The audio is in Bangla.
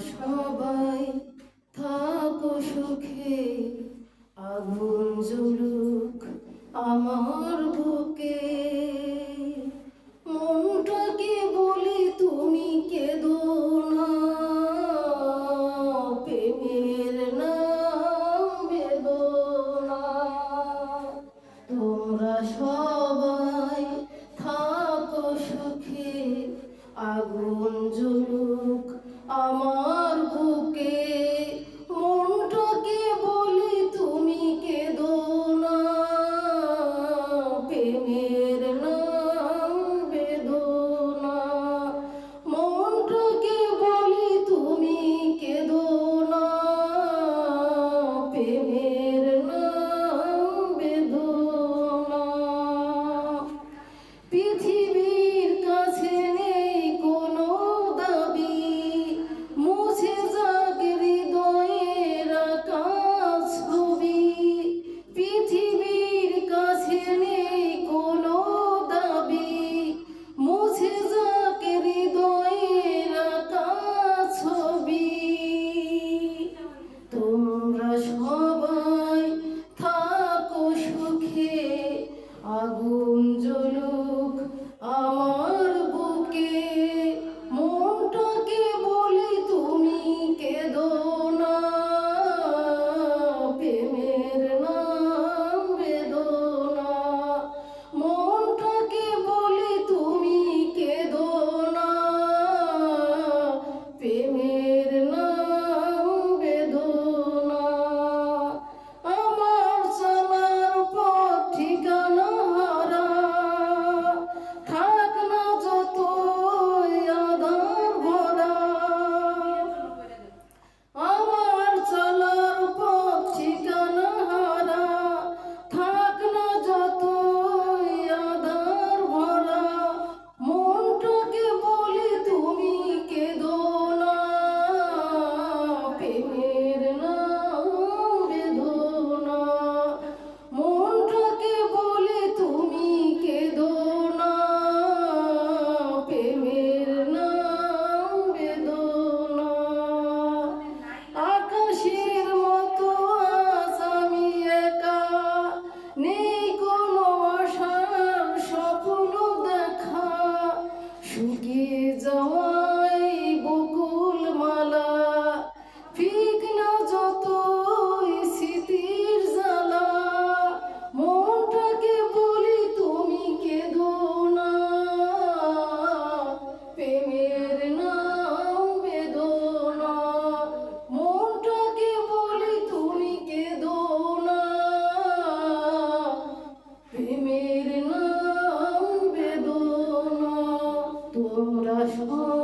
সবাই থাকো সুখে। আগুন জ্বলুক আমার বুকে। মনটাকে বলি তুমি কেঁদো না। প্রেমের নাম বেদো না। তোমরা সবাই থাকো সুখে। আগুন Oh.